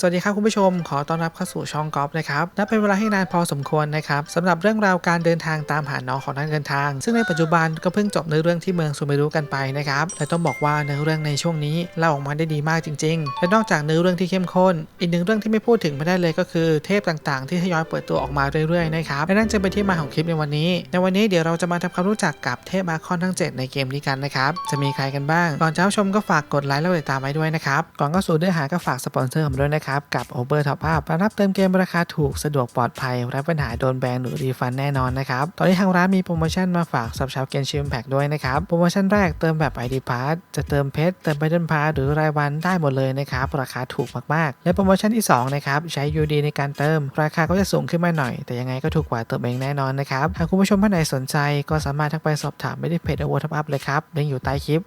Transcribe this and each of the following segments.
สวัสดีครับคุณผู้ชม ขอต้อนรับเข้าสู่ช่องกอล์ฟนะครับนับเป็นเวลาให้นานพอสมควรนะครับสำหรับเรื่องราวการเดินทางตามหาน้องของนักเดินทาง ซึ่งในปัจจุบันก็เพิ่งจบในอเรื่องที่เมืองซูเมรุกันไปนะครับและต้องบอกว่าในอเรื่องในช่วงนี้เล่าออกมาได้ดีมากจริงๆ และนอกจากเนื้อเรื่องที่เข้มข้น อีกหนึ่งเรื่องที่ไม่พูดถึงไม่ได้เลยก็คือเทพต่างๆ ที่ทยอยเปิดตัวออกมาเรื่อยๆนะครับและนั่นจึงเป็นที่มาของคลิปในวันนี้ ในวันนี้เดี๋ยวเราจะมาทำความรู้จักกับเทพอาคอนทั้ง 7 ในเกมนี้กันนะครับจะมีใครกันบ้างก่อนจะชมก็ฝากกดไลค์และกดติดตามไว้ด้วยนะครับก่อนเข้าสู่เนื้อหาก็ฝากสปอนเซอร์ผมด้วยนะครับกับ Uber Top Up รับเติมเกมราคาถูกสะดวกปลอดภัยรับปัญหาโดนแบนหรือรีฟันแน่นอนนะครับ ตอนนี้ทางร้านมีโปรโมชั่นมาฝากสับชาวเกนชิมแพ็กด้วยนะครับ โปรโมชั่นแรกเติมแบบ ID Pass จะเติมเพชรเติมไบเดนพาหรือรายวันได้หมดเลยนะครับ ราคาถูกมากๆ และโปรโมชั่นที่2นะครับใช้ UD ในการเติม ราคาก็จะสูงขึ้นมาหน่อย แต่ยังไงก็ถูกกว่าเติมเองแน่นอนนะครับหากคุณผู้ชมท่านไหนสนใจ ก็สามารถทักไปสอบถามไม่ได้เพจ Over Top Up เลยครับลิงก์อยู่ใต้คลิป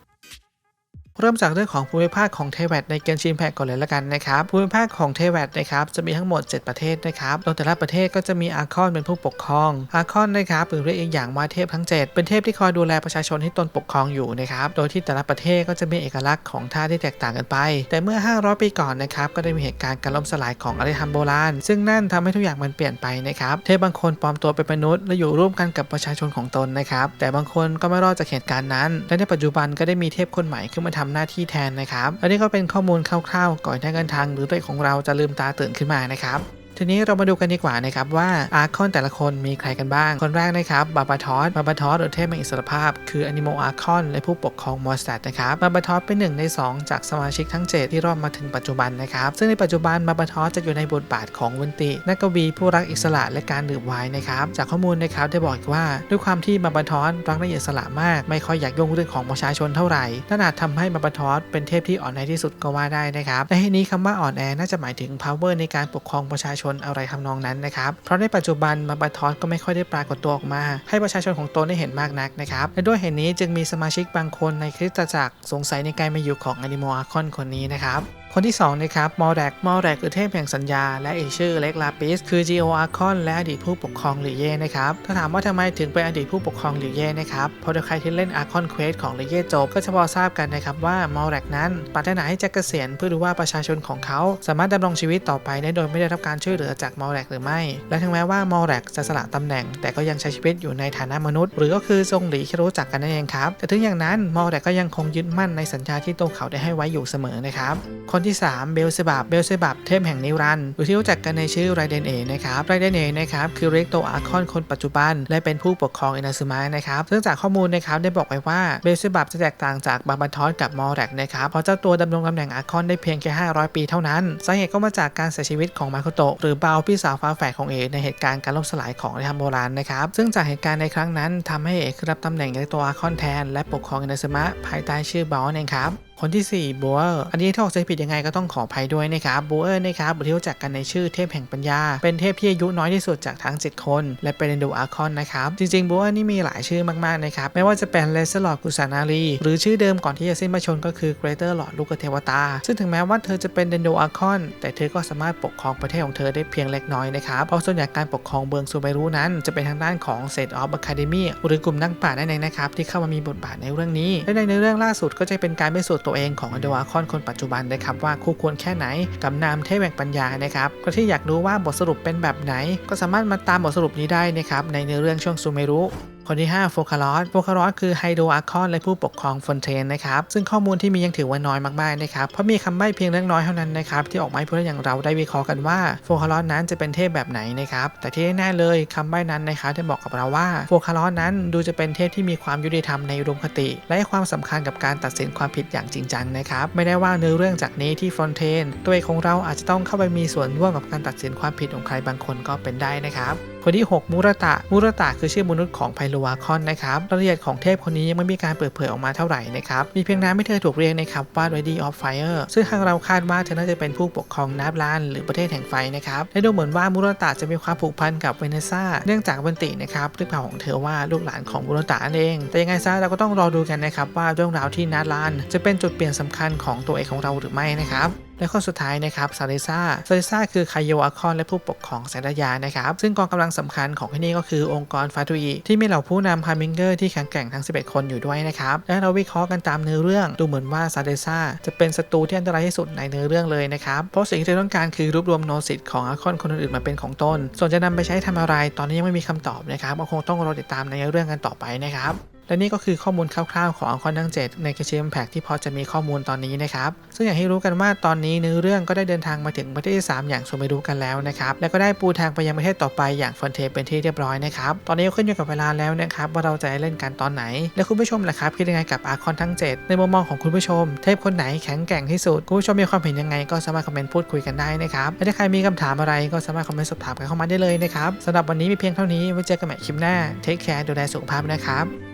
เริ่มจากเรื่องของภูมิภาคของเทวดในเกนชินแพกก่อนเลยละกันนะครับภูมิภาคของเทวดนะครับจะมีทั้งหมด 7 ประเทศนะครับโดยแต่ละประเทศก็จะมีอาคอนเป็นผู้ปกครอง อาคอนนะครับหรือเรียกอีกอย่างว่าเทพทั้ง 7 เป็นเทพที่คอยดูแลประชาชนที่ตนปกครองอยู่นะครับโดยที่แต่ละประเทศก็จะมีเอกลักษณ์ของท่าที่แตกต่างกันไป แต่เมื่อ 500 ปีก่อนนะครับก็ได้มีเหตุการณ์การล่มสลายของอารยธรรมโบราณ ซึ่งนั่นทำให้ทุกอย่างมันเปลี่ยนไปนะครับเทพบางคนปลอมตัวเป็นมนุษย์และอยู่ร่วมกันกับประชาชนของตนนะครับแต่บางคนก็ไม่รอดจากเหตุการณ์นั้น และในปัจจุบันก็ได้มีเทพคนใหม่ขึ้นมาททำหน้าที่แทนนะครับ อันนี้ก็เป็นข้อมูลคร่าวๆ ก่อนที่การทางหรือตัวของเราจะลืมตาตื่นขึ้นมานะครับ ทีนี้เรามาดูกันดีกว่านะครับว่าอาร์คอนแต่ละคนมีใครกันบ้าง คนแรกนะครับบาบาทอสบาบาทอสหรือเทพแห่งอิสรภาพ คืออนิโมอาร์คอนและผู้ปกครองมอสตัดนะครับบาบาทอสเป็นหนึ่งใน 2 จากสมาชิกทั้ง 7 ที่รอดมาถึงปัจจุบันนะครับ ซึ่งในปัจจุบันบาบาทอสจะอยู่ในบทบาทของวันตินักกวีผู้รักอิสระและการดื่มไวน์นะครับจากข้อมูลนะครับได้บอกว่าด้วยความที่บาบาทอสรักในอิสระมาก ไม่ค่อยอยากยุ่งเรื่องของประชาชนเท่าไหร่นั่นอาจทำให้บาบาทอสเป็นเทพที่อ่อนแอที่สุดก็ว่าได้นะครับในที่นี้คำว่าอ่อนแอน่าจะหมายถึง power ในการปกครองประชาชนอะไรทำนองนั้นนะครับ เพราะในปัจจุบันมาบาทอสก็ไม่ค่อยได้ปรากฏตัวออกมา ให้ประชาชนของตนได้เห็นมากนักนะครับ และด้วยเหตุนี้จึงมีสมาชิกบางคนในคริสตจักรสงสัยในการมาอยู่ของอนิโมอาคอนคนนี้นะครับ คนที่ 2 นะครับ มอแรก มอแรกคือเทพแห่งสัญญา และอีกชื่อเล็กลาปิส คือจีโออาคอนและอดีตผู้ปกครองหรือเย่นะครับ ถ้าถามว่าทำไมถึงเป็นอดีตผู้ปกครองหรือเย่นะครับ เพราะใครที่เล่นอาคอนเควสของหรือเย่จบ ก็จะพอทราบกันนะครับว่ามอแรกนั้นปรารถนาให้จะเกษียณเพื่อดูว่าประชาชนของเขา สามารถดำรงชีวิตต่อไปได้โดยไม่ได้รับการช่วยเหลือจากมอแรกหรือไม่ และถึงแม้ว่ามอแรกจะสละตำแหน่ง แต่ก็ยังใช้ชีวิตอยู่ในฐานะมนุษย์ หรือก็คือทรงหลีที่รู้จักกันนั่นเองครับแต่ถึงอย่างนั้นมอแรกก็ยังคงยึดมั่นในสัญญาที่ตัวเขาได้ให้ไว้อยู่เสมอนะครับคนที่ 3 เบลเซบับเบลเซบับเทพแห่งนิรันดร์หรือที่รู้จักกันในชื่อไรเดนเอนะครับไรเดนเอนะครับคือเรกโตอาคอนคนปัจจุบัน และเป็นผู้ปกครองอินาซึมะนะครับซึ่งจากข้อมูลนะครับได้บอกไว้ว่าเบลเซบับจะแตกต่างจากบาบาทอสกับมอแรกนะครับเพราะเจ้าตัวดำรงตำแหน่งอาคอนได้เพียงแค่ 500 ปีเท่านั้นสาเหตุก็มาจากการเสียชีวิตของมาโคโตะหรือเบาพี่สาวฟ้าแฝดของเอในเหตุการณ์การล่มสลายของอารยธรรมโบราณนะครับซึ่งจากเหตุการณ์ในครั้งนั้นทำให้เอกรับตำแหน่งจากตัวอาคอนแทนและปกครองอินาซึมะภายใต้ชื่อบอลเองครับ คนที่4บัวเออร์อันนี้ถ้าออกเสียงผิดยังไงก็ต้องขออภัยด้วยนะครับบัวเออร์นะครับที่รู้จักกันในชื่อเทพแห่งปัญญา เป็นเทพที่อายุน้อยที่สุดจากทั้ง 7 คน และเป็นดูอาคอนนะครับ จริงๆบัวเออร์นี่มีหลายชื่อมากๆนะครับ ไม่ว่าจะเป็นเลสลอดกุสานารีหรือชื่อเดิมก่อนที่จะสิ้นพระชนก็คือเกรเตอร์หลอดลูกเทวตา ซึ่งถึงแม้ว่าเธอจะเป็นเดนโดอาคอน แต่เธอก็สามารถปกครองประเทศของเธอได้เพียงเล็กน้อยนะครับเพราะส่วนใหญ่การปกครองเมืองซูเบรุนั้นจะเป็นทางด้านของเซตออฟอะคาเดมี่หรือกลุ่มนักปราชญ์นั่นเองนะครับที่เข้ามามีบทบาทในเรื่องนี้และในเรื่องล่าสุดก็จะเป็นการพิสูจน์ตัวเองของอโดอาคอนคนปัจจุบันนะครับว่าคู่ควรแค่ไหนกับนามเทพแห่งปัญญานะครับก็ที่อยากรู้ว่าบทสรุปเป็นแบบไหน ก็สามารถมาตามบทสรุปนี้ได้นะครับในเนื้อเรื่องช่วงซูเมรุ คนที่ 5 โฟคาลอส โฟคาลอสคือไฮโดอาคอนและผู้ปกครองฟอนเทนนะครับ ซึ่งข้อมูลที่มียังถือว่าน้อยมากๆนะครับ เพราะมีคำใบ้เพียงเล็กน้อยเท่านั้นนะครับ ที่ออกมาให้ผู้เล่นอย่างเราได้วิเคราะห์กันว่าโฟคาลอสนั้นจะเป็นเทพแบบไหนนะครับ แต่ที่แน่เลยคำใบ้นั้นนะครับได้บอกกับเราว่าโฟคาลอสนั้นดูจะเป็นเทพที่มีความยุติธรรมในอุมคติ และให้ความสำคัญกับการตัดสินความผิดอย่างจริงจังนะครับ ไม่ได้ว่าเนื้อเรื่องจากนี้ที่ฟอนเทนตัวเอกของเราอาจจะต้องเข้าไปมีส่วนร่วมกับการตัดสินความผิดของใครบางคนก็เป็นได้นะครับ คนที่ 6 มูรตะ มูรตะคือชื่อมนุษย์ของไพโลวาคอนนะครับรายละเอียดของเทพคนนี้ยังไม่มีการเปิดเผยออกมาเท่าไหร่นะครับ มีเพียงน้ำให้เธอถูกเรียกนะครับว่า Ready of Fire ซึ่งทางเราคาดว่าเธอน่าจะเป็นผู้ปกครองนาบลานหรือประเทศแห่งไฟนะครับและดูเหมือนว่ามูรตะจะมีความผูกพันกับเวเนซ่าเนื่องจากวันตินะครับเรื่องราวของเธอว่าลูกหลานของมูรตะนั่นเอง แต่ยังไงซะเราก็ต้องรอดูกันนะครับว่าเรื่องราวที่นาบลาน จะเป็นจุดเปลี่ยนสำคัญของตัวเอกของเราหรือไม่นะครับ และคนสุดท้ายนะครับซาริซาซาริซาคือคายโยอาคอนและผู้ปกครองแสนดยานะครับซึ่งกองกำลังสำคัญของที่นี่ก็คือองค์กรฟาตุอีที่มีเหล่าผู้นำฮามิงเกอร์ที่แข็งแกร่งทั้ง 11 คนอยู่ด้วยนะครับและเราวิเคราะห์กันตามเนื้อเรื่องดูเหมือนว่าซาริซาจะเป็นศัตรูที่อันตรายที่สุดในเนื้อเรื่องเลยนะครับเพราะสิ่งที่เธอต้องการคือรวบรวมโนสิตของอาคอนคนอื่นๆมาเป็นของตนส่วนจะนำไปใช้ทำอะไรตอนนี้ยังไม่มีคำตอบนะครับก็คงต้องรอติดตามในเรื่องกันต่อไปนะครับ และนี่ก็คือข้อมูลคร่าวๆของอัลคอนทั้ง 7 ในกระเชียมแพกที่พอจะมีข้อมูลตอนนี้นะครับ ซึ่งอย่างให้รู้กันว่าตอนนี้เนื้อเรื่องก็ได้เดินทางมาถึงประเทศที่ 3 อย่างซูเมรุกันแล้วนะครับ และก็ได้ปูทางไปยังประเทศต่อไปอย่างฟอนเทเป็นที่เรียบร้อยนะครับ ตอนนี้ก็ขึ้นอยู่กับเวลาแล้วนะครับว่าเราจะเล่นกันตอนไหน และคุณผู้ชมล่ะครับคิดยังไงกับอาคอนทั้ง 7 ในมุมมองของคุณผู้ชม เทพคนไหนแข็งแกร่งที่สุดคุณผู้ชมมีความเห็นยังไงก็สามารถคอมเมนต์พูดคุยกันได้นะครับและถ้าใครมีคำถามอะไรก็สามารถคอมเมนต์สอบถามกันเข้ามาได้เลยนะครับสำหรับวันนี้มีเพียงเท่านี้ไว้เจอกันใหม่คลิปหน้าเทคแคร์ดูแลสุขภาพนะครับ